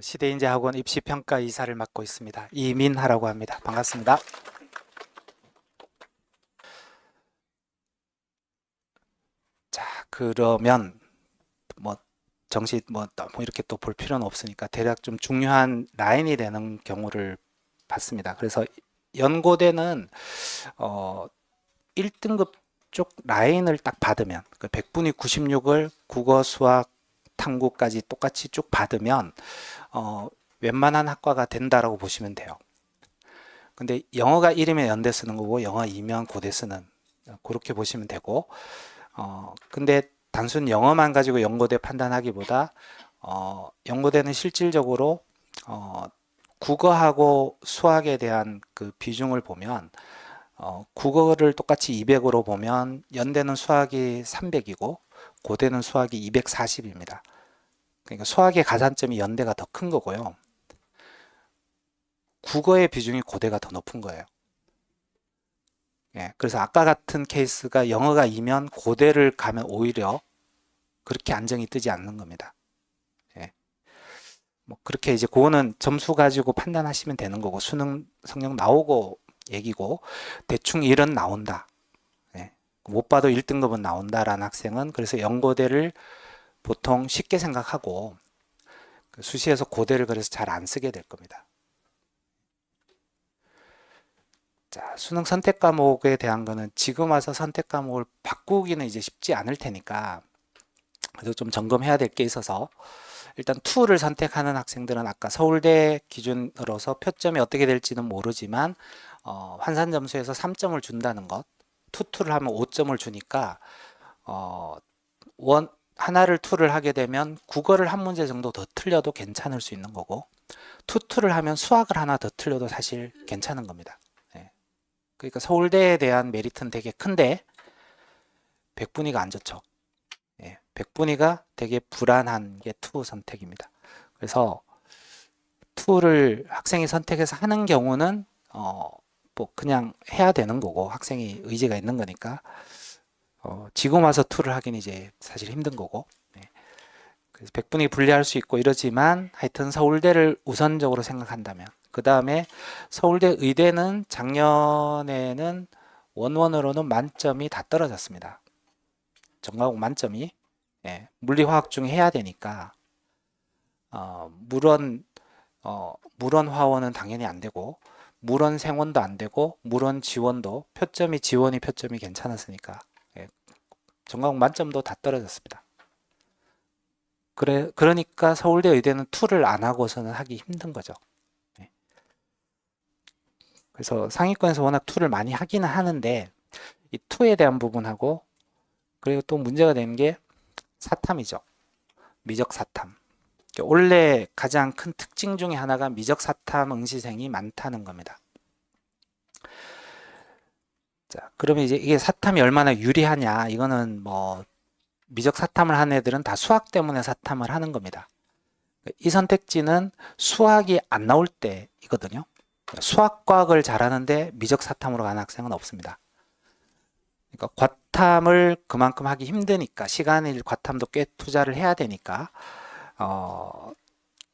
시대인재학원 입시평가 이사를 맡고 있습니다. 이민하라고 합니다. 반갑습니다. 자, 그러면 뭐 정시 뭐 너무 이렇게 또 볼 필요는 없으니까 대략 좀 중요한 라인이 되는 경우를 봤습니다. 그래서 연고대는 어 1등급 쪽 라인을 딱 받으면 그 100분위 96을 국어, 수학, 탐구까지 똑같이 쭉 받으면 어, 웬만한 학과가 된다라고 보시면 돼요. 근데 영어가 1이면 연대 쓰는 거고 영어 2면 고대 쓰는 그렇게 보시면 되고 어, 근데 단순 영어만 가지고 연고대 판단하기보다 어, 연고대는 실질적으로 어, 국어하고 수학에 대한 그 비중을 보면 어, 국어를 똑같이 200으로 보면 연대는 수학이 300이고 고대는 수학이 240입니다. 그러니까 수학의 가산점이 연대가 더 큰 거고요. 국어의 비중이 고대가 더 높은 거예요. 예, 그래서 아까 같은 케이스가 영어가 2면 고대를 가면 오히려 그렇게 안정이 뜨지 않는 겁니다. 예. 뭐 그렇게 이제 그거는 점수 가지고 판단하시면 되는 거고 수능 성적 나오고 얘기고 대충 1은 나온다. 예. 못 봐도 1등급은 나온다라는 학생은 그래서 연고대를 보통 쉽게 생각하고 그 수시에서 고대를 그래서 잘 안 쓰게 될 겁니다. 자, 수능 선택 과목에 대한 거는 지금 와서 선택 과목을 바꾸기는 이제 쉽지 않을 테니까 그래서 좀 점검해야 될 게 있어서 일단 2를 선택하는 학생들은 아까 서울대 기준으로서 표점이 어떻게 될지는 모르지만 어, 환산 점수에서 3점을 준다는 것, 투투를 하면 5점을 주니까 어, 원 하나를 투를 하게 되면 국어를 한 문제 정도 더 틀려도 괜찮을 수 있는 거고 투투를 하면 수학을 하나 더 틀려도 사실 괜찮은 겁니다. 예. 그러니까 서울대에 대한 메리트는 되게 큰데 백분위가 안 좋죠. 예. 백분위가 되게 불안한 게 투 선택입니다. 그래서 투를 학생이 선택해서 하는 경우는 어, 뭐 그냥 해야 되는 거고 학생이 의지가 있는 거니까 어, 지금 와서 투를 하긴 이제 사실 힘든 거고 네. 그래서 백분위 분리할 수 있고 이러지만 하여튼 서울대를 우선적으로 생각한다면 그 다음에 서울대 의대는 작년에는 원원으로는 만점이 다 떨어졌습니다. 전과목 만점이 예, 물리화학 중에 해야 되니까 어, 물원 어, 물원 화원은 당연히 안 되고 물원 생원도 안 되고 물원 지원도 표점이 지원이 표점이 괜찮았으니까 예, 전과목 만점도 다 떨어졌습니다. 그래 그러니까 서울대 의대는 투를 안 하고서는 하기 힘든 거죠. 예. 그래서 상위권에서 워낙 투를 많이 하기는 하는데 이 투에 대한 부분하고 그리고 또 문제가 되는 게 사탐이죠. 미적 사탐. 원래 가장 큰 특징 중에 하나가 미적 사탐 응시생이 많다는 겁니다. 자, 그러면 이제 이게 사탐이 얼마나 유리하냐? 이거는 뭐 미적 사탐을 한 애들은 다 수학 때문에 사탐을 하는 겁니다. 이 선택지는 수학이 안 나올 때이거든요. 수학과학을 잘하는데 미적 사탐으로 가는 학생은 없습니다. 그러니까 과탐을 그만큼 하기 힘드니까 시간일 과탐도 꽤 투자를 해야 되니까 어,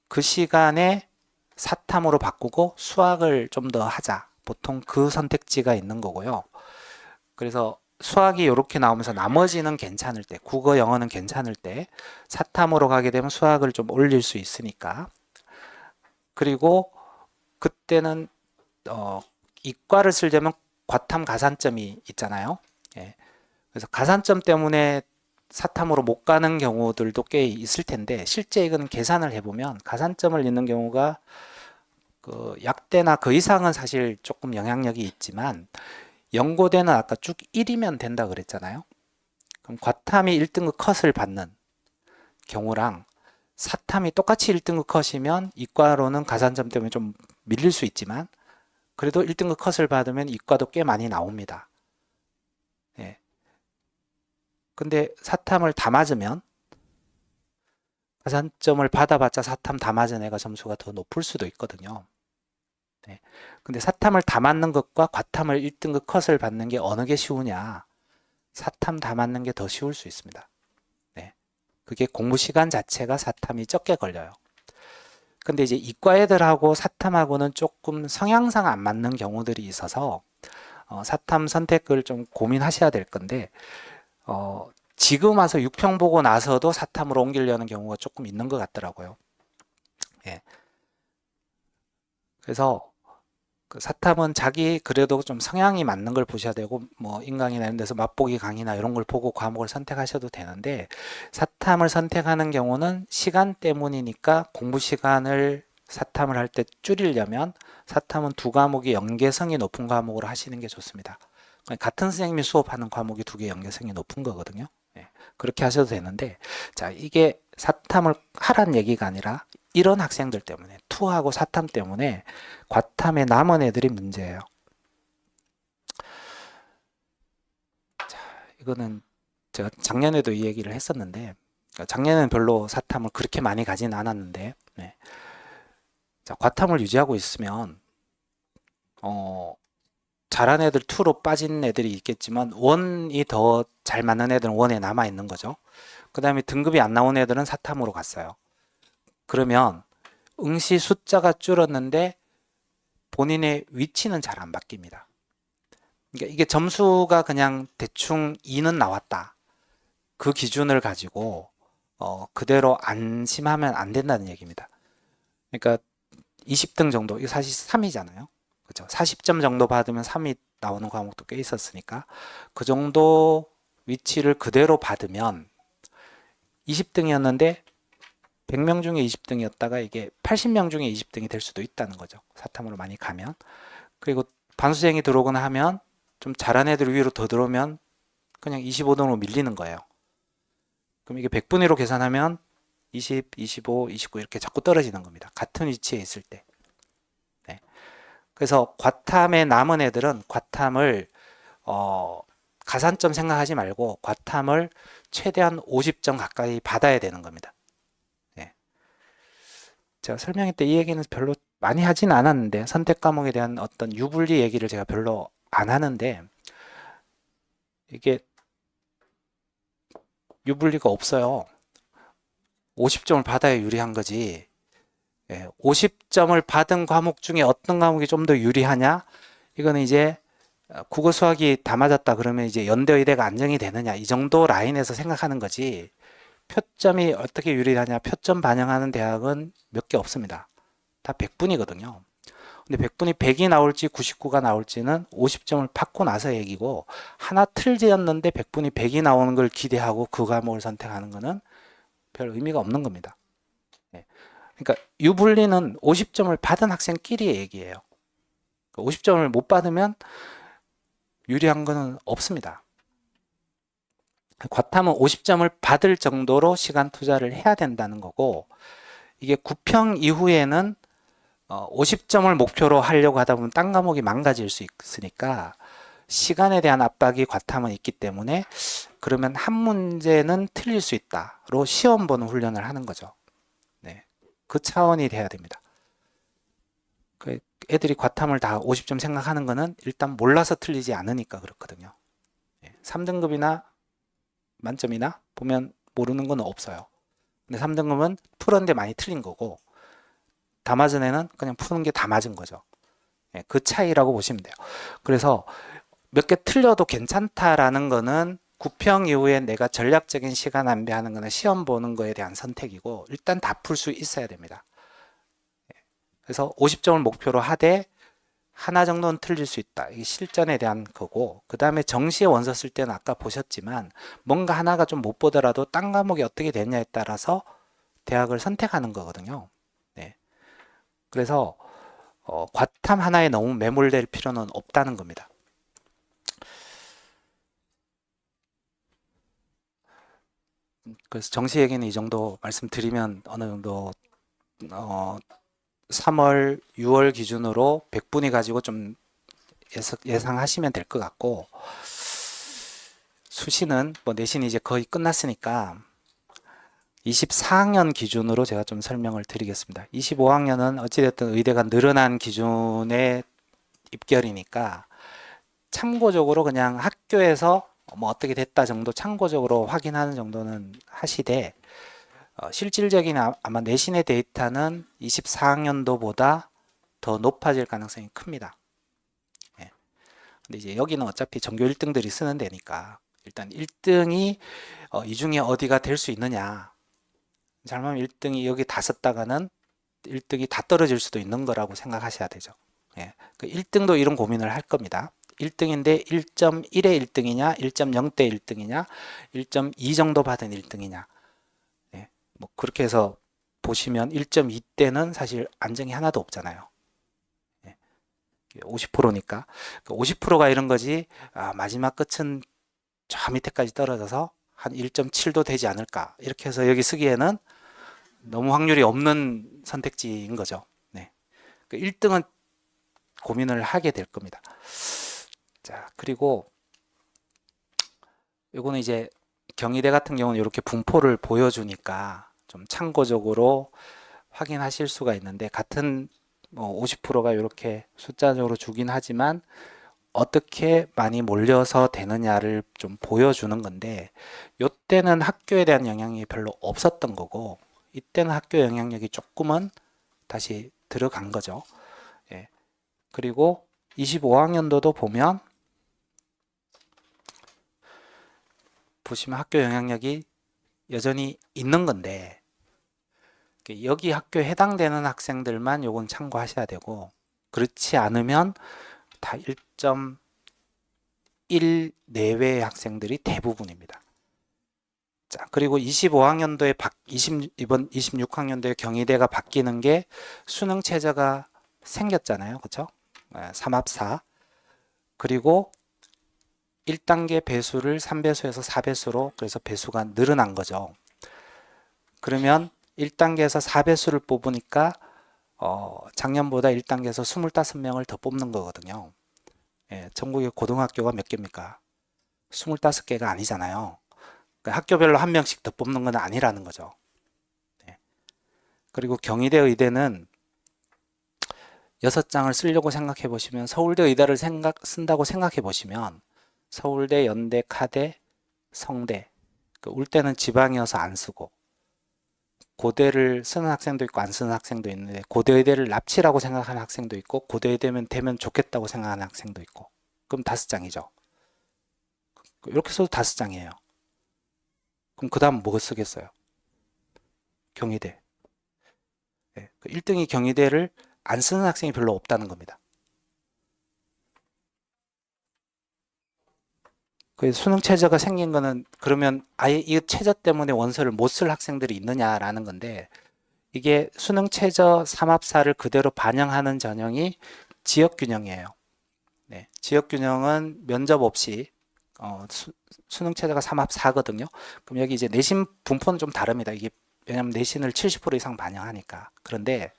그 시간에 사탐으로 바꾸고 수학을 좀 더 하자. 보통 그 선택지가 있는 거고요. 그래서 수학이 이렇게 나오면서 나머지는 괜찮을 때, 국어, 영어는 괜찮을 때 사탐으로 가게 되면 수학을 좀 올릴 수 있으니까. 그리고 그때는 어, 이과를 쓰려면 과탐 가산점이 있잖아요. 예. 그래서 가산점 때문에 사탐으로 못 가는 경우들도 꽤 있을 텐데 실제 이건 계산을 해보면 가산점을 잃는 경우가 그 약대나 그 이상은 사실 조금 영향력이 있지만 연고대는 아까 쭉 1이면 된다 그랬잖아요. 그럼 과탐이 1등급 컷을 받는 경우랑 사탐이 똑같이 1등급 컷이면 이과로는 가산점 때문에 좀 밀릴 수 있지만 그래도 1등급 컷을 받으면 이과도 꽤 많이 나옵니다. 예. 근데 사탐을 다 맞으면 가산점을 받아봤자 사탐 다 맞은 애가 점수가 더 높을 수도 있거든요. 네. 근데 사탐을 다 맞는 것과 과탐을 1등급 컷을 받는 게 어느 게 쉬우냐? 사탐 다 맞는 게 더 쉬울 수 있습니다. 네. 그게 공부 시간 자체가 사탐이 적게 걸려요. 근데 이제 이과 애들하고 사탐하고는 조금 성향상 안 맞는 경우들이 있어서 어, 사탐 선택을 좀 고민하셔야 될 건데 어, 지금 와서 6평 보고 나서도 사탐으로 옮기려는 경우가 조금 있는 것 같더라고요. 예. 그래서 그 사탐은 자기 그래도 좀 성향이 맞는 걸 보셔야 되고 뭐 인강이나 이런 데서 맛보기 강의나 이런 걸 보고 과목을 선택하셔도 되는데 사탐을 선택하는 경우는 시간 때문이니까 공부 시간을 사탐을 할 때 줄이려면 사탐은 두 과목이 연계성이 높은 과목으로 하시는 게 좋습니다. 그러니까 같은 선생님이 수업하는 과목이 두 개 연계성이 높은 거거든요. 예, 그렇게 하셔도 되는데 자 이게 사탐을 하란 얘기가 아니라 이런 학생들 때문에 투하고 사탐 때문에 과탐에 남은 애들이 문제예요. 자, 이거는 제가 작년에도 이 얘기를 했었는데 그러니까 작년에는 별로 사탐을 그렇게 많이 가진 않았는데 네. 자, 과탐을 유지하고 있으면 어, 잘한 애들 2로 빠진 애들이 있겠지만 원이 더 잘 맞는 애들은 원에 남아 있는 거죠. 그 다음에 등급이 안 나온 애들은 사탐으로 갔어요. 그러면 응시 숫자가 줄었는데 본인의 위치는 잘 안 바뀝니다. 그러니까 이게 점수가 그냥 대충 2는 나왔다. 그 기준을 가지고 어, 그대로 안심하면 안 된다는 얘기입니다. 그러니까 20등 정도, 이거 사실 3이잖아요. 그죠? 40점 정도 받으면 3이 나오는 과목도 꽤 있었으니까 그 정도 위치를 그대로 받으면 20등이었는데 100명 중에 20등이었다가 이게 80명 중에 20등이 될 수도 있다는 거죠. 사탐으로 많이 가면. 그리고 반수생이 들어오거나 하면 좀 잘한 애들 위로 더 들어오면 그냥 25등으로 밀리는 거예요. 그럼 이게 100분위로 계산하면 20, 25, 29 이렇게 자꾸 떨어지는 겁니다. 같은 위치에 있을 때. 네. 그래서 과탐에 남은 애들은 과탐을 어, 가산점 생각하지 말고 과탐을 최대한 50점 가까이 받아야 되는 겁니다. 네. 제가 설명회 때 이 얘기는 별로 많이 하진 않았는데 선택 과목에 대한 어떤 유불리 얘기를 제가 별로 안 하는데 이게 유불리가 없어요. 50점을 받아야 유리한 거지. 예, 50점을 받은 과목 중에 어떤 과목이 좀 더 유리하냐? 이거는 이제 어, 국어 수학이 다 맞았다 그러면 이제 연대 의대가 안정이 되느냐 이 정도 라인에서 생각하는 거지 표점이 어떻게 유리하냐 표점 반영하는 대학은 몇 개 없습니다 다 100분이거든요 근데 100분이 100이 나올지 99가 나올지는 50점을 받고 나서 얘기고 하나 틀지었는데 100분이 100이 나오는 걸 기대하고 그 과목을 선택하는 거는 별 의미가 없는 겁니다 예. 그러니까 유불리는 50점을 받은 학생끼리의 얘기예요 50점을 못 받으면 유리한 거는 없습니다. 과탐은 50점을 받을 정도로 시간 투자를 해야 된다는 거고 이게 9평 이후에는 50점을 목표로 하려고 하다 보면 딴 과목이 망가질 수 있으니까 시간에 대한 압박이 과탐은 있기 때문에 그러면 한 문제는 틀릴 수 있다로 시험 보는 훈련을 하는 거죠. 네. 그 차원이 돼야 됩니다. 그 애들이 과탐을 다 50점 생각하는 거는 일단 몰라서 틀리지 않으니까 그렇거든요. 3등급이나 만점이나 보면 모르는 건 없어요. 근데 3등급은 풀었는데 많이 틀린 거고 다 맞은 애는 그냥 푸는 게 다 맞은 거죠. 예, 그 차이라고 보시면 돼요. 그래서 몇 개 틀려도 괜찮다라는 거는 9평 이후에 내가 전략적인 시간 낭비하는 거는 시험 보는 거에 대한 선택이고 일단 다 풀 수 있어야 됩니다. 그래서 50점을 목표로 하되 하나 정도는 틀릴 수 있다. 이게 실전에 대한 거고 그 다음에 정시에 원서 쓸 때는 아까 보셨지만 뭔가 하나가 좀 못 보더라도 딴 과목이 어떻게 됐냐에 따라서 대학을 선택하는 거거든요. 네. 그래서 어, 과탐 하나에 너무 매몰될 필요는 없다는 겁니다. 그래서 정시 얘기는 이 정도 말씀드리면 어느 정도 어, 3월, 6월 기준으로 100분이 가지고 좀 예상, 하시면 될 것 같고 수시는 뭐 내신이 이제 거의 끝났으니까 24학년 기준으로 제가 좀 설명을 드리겠습니다. 25학년은 어찌됐든 의대가 늘어난 기준의 입결이니까 참고적으로 그냥 학교에서 뭐 어떻게 됐다 정도 참고적으로 확인하는 정도는 하시되 어, 실질적인 아- 아마 내신의 데이터는 24학년도보다 더 높아질 가능성이 큽니다. 예. 근데 이제 여기는 어차피 전교 1등들이 쓰는 데니까 일단 1등이 이 중에 어디가 될 수 있느냐. 잘못하면 1등이 여기 다 썼다가는 1등이 다 떨어질 수도 있는 거라고 생각하셔야 되죠. 예. 그 1등도 이런 고민을 할 겁니다. 1등인데 1.1의 1등이냐, 1.0대 1등이냐, 1.2 정도 받은 1등이냐. 예. 뭐 그렇게 해서 보시면 1.2대는 사실 안정이 하나도 없잖아요. 예. 50%니까 50%가 이런 거지. 아, 마지막 끝은 저 밑에까지 떨어져서 한 1.7도 되지 않을까. 이렇게 해서 여기 쓰기에는 너무 확률이 없는 선택지인 거죠. 네. 그 1등은 고민을 하게 될 겁니다. 자, 그리고 요거는 이제 경희대 같은 경우는 이렇게 분포를 보여주니까 좀 참고적으로 확인하실 수가 있는데 같은 뭐 50%가 이렇게 숫자적으로 주긴 하지만 어떻게 많이 몰려서 되느냐를 좀 보여주는 건데 요때는 학교에 대한 영향이 별로 없었던 거고 이때는 학교 영향력이 조금은 다시 들어간 거죠. 예. 그리고 25학년도도 보면 보시면 학교 영향력이 여전히 있는 건데 그 여기 학교에 해당되는 학생들만 요건 참고하셔야 되고 그렇지 않으면 다 1.1 내외의 학생들이 대부분입니다. 자, 그리고 25학년도에 바, 20, 이번 26학년도에 경희대가 바뀌는 게 수능 체제가 생겼잖아요. 그렇죠? 3합4. 그리고 1단계 배수를 3배수에서 4배수로 그래서 배수가 늘어난 거죠. 그러면 1단계에서 4배수를 뽑으니까 어, 작년보다 1단계에서 25명을 더 뽑는 거거든요. 예, 전국의 고등학교가 몇 개입니까? 25개가 아니잖아요. 그러니까 학교별로 한 명씩 더 뽑는 건 아니라는 거죠. 예. 그리고 경희대 의대는 여섯 장을 쓰려고 생각해 보시면 서울대 의대를 생각, 쓴다고 생각해 보시면 서울대, 연대, 카대, 성대 그울 때는 지방이어서 안 쓰고 고대를 쓰는 학생도 있고 안 쓰는 학생도 있는데 고대 의대를 납치라고 생각하는 학생도 있고 고대 의대면 되면 좋겠다고 생각하는 학생도 있고 그럼 다섯 장이죠. 이렇게 써도 다섯 장이에요. 그럼 그 다음 뭐 쓰겠어요? 경희대. 네, 1등이 경희대를 안 쓰는 학생이 별로 없다는 겁니다. 그 수능 최저가 생긴 거는 그러면 아예 이 최저 때문에 원서를 못 쓸 학생들이 있느냐라는 건데 이게 수능 최저 3합사를 그대로 반영하는 전형이 지역 균형이에요. 네, 지역 균형은 면접 없이 어, 수, 수능 최저가 3합4거든요. 그럼 여기 이제 내신 분포는 좀 다릅니다. 이게 왜냐하면 내신을 70% 이상 반영하니까. 그런데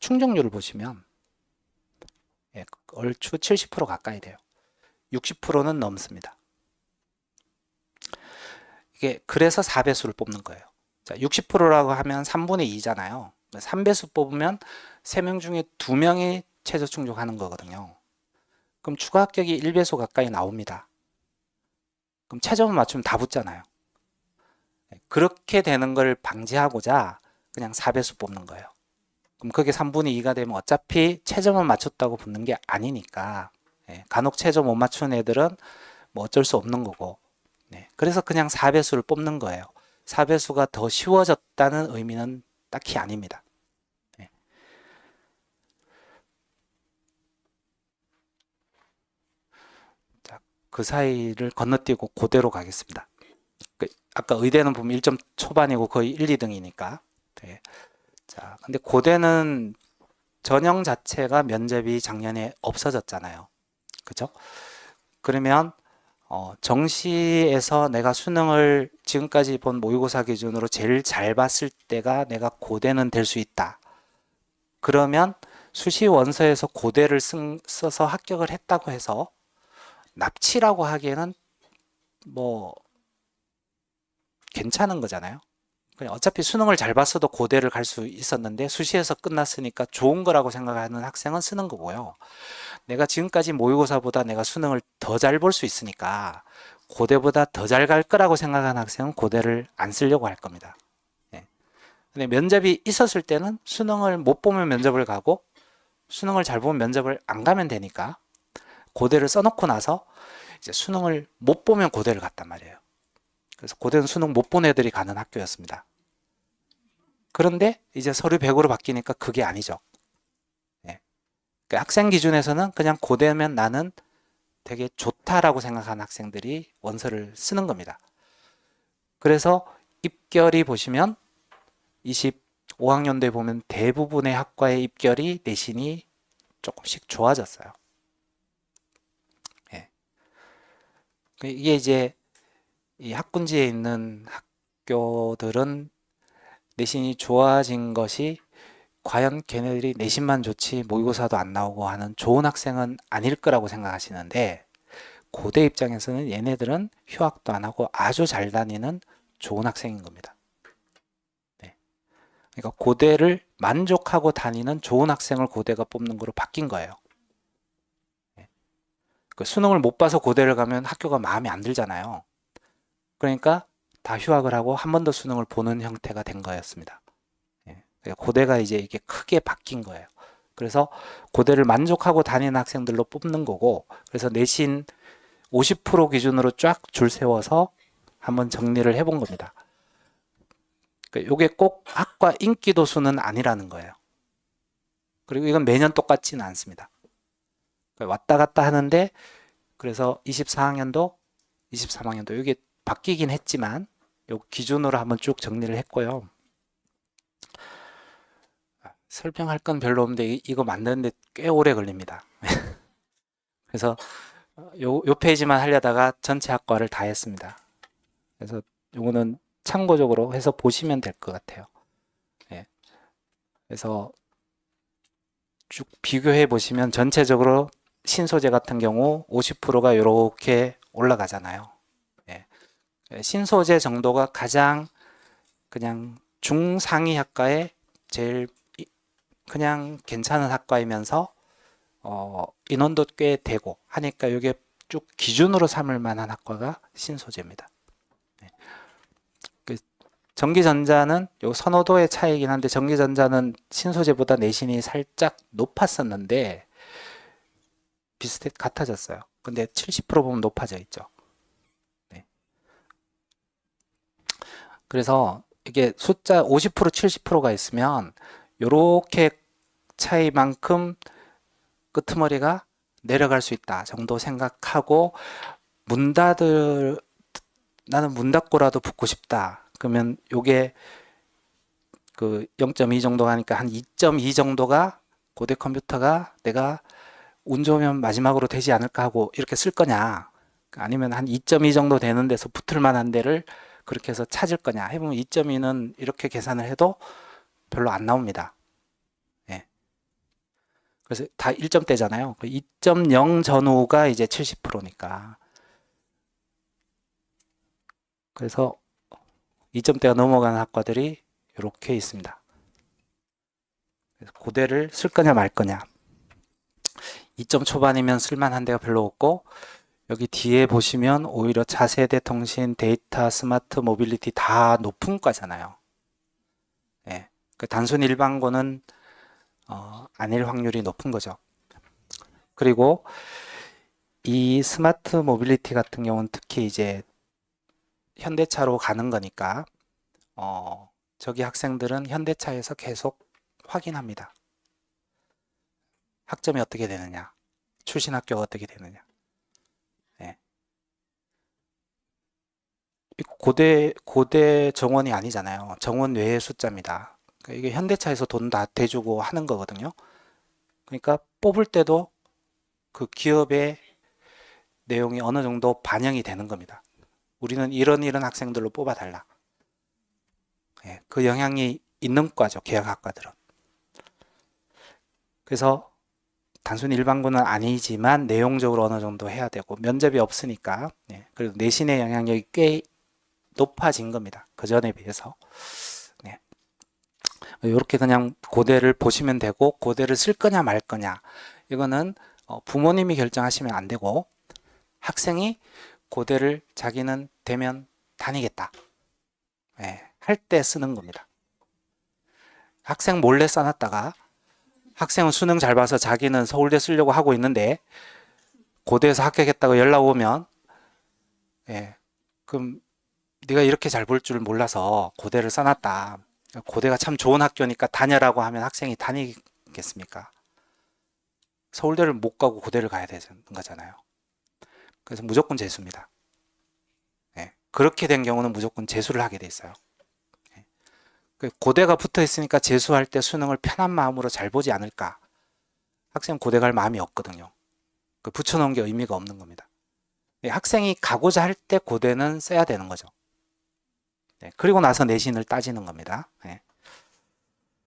충족률을 보시면 예, 얼추 70% 가까이 돼요. 60%는 넘습니다. 이게 그래서 4배수를 뽑는 거예요. 자, 60%라고 하면 3분의 2잖아요. 3배수 뽑으면 3명 중에 2명이 최저 충족하는 거거든요. 그럼 추가 합격이 1배수 가까이 나옵니다. 그럼 최저만 맞추면 다 붙잖아요. 네, 그렇게 되는 걸 방지하고자 그냥 4배수 뽑는 거예요. 그럼 그게 3분의 2가 되면 어차피 최저만 맞췄다고 붙는 게 아니니까 예, 간혹 최저 못 맞춘 애들은 뭐 어쩔 수 없는 거고 네, 그래서 그냥 4배수를 뽑는 거예요. 4배수가 더 쉬워졌다는 의미는 딱히 아닙니다. 네. 자, 그 사이를 건너뛰고 고대로 가겠습니다. 그 아까 의대는 보면 1점 초반이고 거의 1, 2등이니까. 네. 자, 근데 고대는 전형 자체가 면접이 작년에 없어졌잖아요. 그죠? 그러면 어, 정시에서 내가 수능을 지금까지 본 모의고사 기준으로 제일 잘 봤을 때가 내가 고대는 될 수 있다. 그러면 수시 원서에서 고대를 쓴, 써서 합격을 했다고 해서 납치라고 하기에는 뭐 괜찮은 거잖아요. 그냥 어차피 수능을 잘 봤어도 고대를 갈 수 있었는데 수시에서 끝났으니까 좋은 거라고 생각하는 학생은 쓰는 거고요. 내가 지금까지 모의고사보다 내가 수능을 더 잘 볼 수 있으니까 고대보다 더 잘 갈 거라고 생각하는 학생은 고대를 안 쓰려고 할 겁니다. 예. 근데 면접이 있었을 때는 수능을 못 보면 면접을 가고 수능을 잘 보면 면접을 안 가면 되니까 고대를 써놓고 나서 이제 수능을 못 보면 고대를 갔단 말이에요. 그래서 고대는 수능 못 본 애들이 가는 학교였습니다. 그런데 이제 서류 100으로 바뀌니까 그게 아니죠. 예. 그 학생 기준에서는 그냥 고대면 나는 되게 좋다라고 생각하는 학생들이 원서를 쓰는 겁니다. 그래서 입결이 보시면 25학년도에 보면 대부분의 학과의 입결이 내신이 조금씩 좋아졌어요. 예. 그 이게 이제 이 학군지에 있는 학교들은 내신이 좋아진 것이 과연 걔네들이 내신만 좋지 모의고사도 안 나오고 하는 좋은 학생은 아닐 거라고 생각하시는데 고대 입장에서는 얘네들은 휴학도 안 하고 아주 잘 다니는 좋은 학생인 겁니다. 네. 그러니까 고대를 만족하고 다니는 좋은 학생을 고대가 뽑는 거로 바뀐 거예요. 네. 그 수능을 못 봐서 고대를 가면 학교가 마음에 안 들잖아요. 그러니까 다 휴학을 하고 한 번 더 수능을 보는 형태가 된 거였습니다. 예. 그러니까 고대가 이제 이게 크게 바뀐 거예요. 그래서 고대를 만족하고 다니는 학생들로 뽑는 거고, 그래서 내신 50% 기준으로 쫙 줄 세워서 한번 정리를 해본 겁니다. 그러니까 이게 꼭 학과 인기 도 수는 아니라는 거예요. 그리고 이건 매년 똑같지는 않습니다. 그러니까 왔다 갔다 하는데, 그래서 24학년도, 23학년도 이게 바뀌긴 했지만 요 기준으로 한번 쭉 정리를 했고요. 아, 설명할 건 별로 없는데 이- 이거 만드는데 꽤 오래 걸립니다. 그래서 요, 요 페이지만 하려다가 전체 학과를 다 했습니다. 그래서 요거는 참고적으로 해서 보시면 될 것 같아요. 예. 그래서 쭉 비교해 보시면 전체적으로 신소재 같은 경우 50%가 이렇게 올라가잖아요. 예, 신소재 정도가 가장 그냥 중상위 학과에 제일 이- 그냥 괜찮은 학과이면서 어, 인원도 꽤 되고 하니까 이게 쭉 기준으로 삼을 만한 학과가 신소재입니다. 네. 그 전기전자는 요 선호도의 차이긴 한데 전기전자는 신소재보다 내신이 살짝 높았었는데 비슷해 같아졌어요. 근데 70% 보면 높아져 있죠. 그래서 이게 숫자 50% 70%가 있으면 요렇게 차이만큼 끄트머리가 내려갈 수 있다 정도 생각하고 문 닫을 나는 문 닫고라도 붙고 싶다. 그러면 요게 그 0.2 정도 하니까 한 2.2 정도가 고대 컴퓨터가 내가 운 좋으면 마지막으로 되지 않을까 하고 이렇게 쓸 거냐. 아니면 한 2.2 정도 되는 데서 붙을 만한 데를 그렇게 해서 찾을 거냐 해보면 2.2는 이렇게 계산을 해도 별로 안 나옵니다. 예. 그래서 다 1점대잖아요. 2.0 전후가 이제 70%니까. 그래서 2점대가 넘어가는 학과들이 이렇게 있습니다. 그래서 고대를 쓸 거냐 말 거냐. 2점 초반이면 쓸만한 데가 별로 없고 여기 뒤에 보시면 오히려 차세대 통신, 데이터, 스마트, 모빌리티 다 높은 과잖아요. 예. 그 단순 일반고는 어, 아닐 확률이 높은 거죠. 그리고 이 스마트 모빌리티 같은 경우는 특히 이제 현대차로 가는 거니까 어, 저기 학생들은 현대차에서 계속 확인합니다. 학점이 어떻게 되느냐, 출신 학교가 어떻게 되느냐. 고대 고대 정원이 아니잖아요. 정원 외의 숫자입니다. 그러니까 이게 현대차에서 돈 다 대주고 하는 거거든요. 그러니까 뽑을 때도 그 기업의 내용이 어느 정도 반영이 되는 겁니다. 우리는 이런 이런 학생들로 뽑아달라. 예, 그 영향이 있는 과죠. 계약학과들은. 그래서 단순 일반고는 아니지만 내용적으로 어느 정도 해야 되고 면접이 없으니까 예, 그래도 내신의 영향력이 꽤 높아진 겁니다. 그 전에 비해서. 네. 이렇게 그냥 고대를 보시면 되고 고대를 쓸 거냐 말 거냐 이거는 어, 부모님이 결정하시면 안 되고 학생이 고대를 자기는 되면 다니겠다 네, 할때 쓰는 겁니다. 학생 몰래 써놨다가 학생은 수능 잘 봐서 자기는 서울대 쓰려고 하고 있는데 고대에서 합격했다고 연락 오면 예 그럼 네가 이렇게 잘 볼 줄 몰라서 고대를 써놨다. 고대가 참 좋은 학교니까 다녀라고 하면 학생이 다니겠습니까? 서울대를 못 가고 고대를 가야 되는 거잖아요. 그래서 무조건 재수입니다. 예, 그렇게 된 경우는 무조건 재수를 하게 돼 있어요. 예. 그 고대가 붙어 있으니까 재수할 때 수능을 편한 마음으로 잘 보지 않을까? 학생 고대 갈 마음이 없거든요. 그 붙여놓은 게 의미가 없는 겁니다. 예, 학생이 가고자 할 때 고대는 써야 되는 거죠. 네, 그리고 나서 내신을 따지는 겁니다. 예.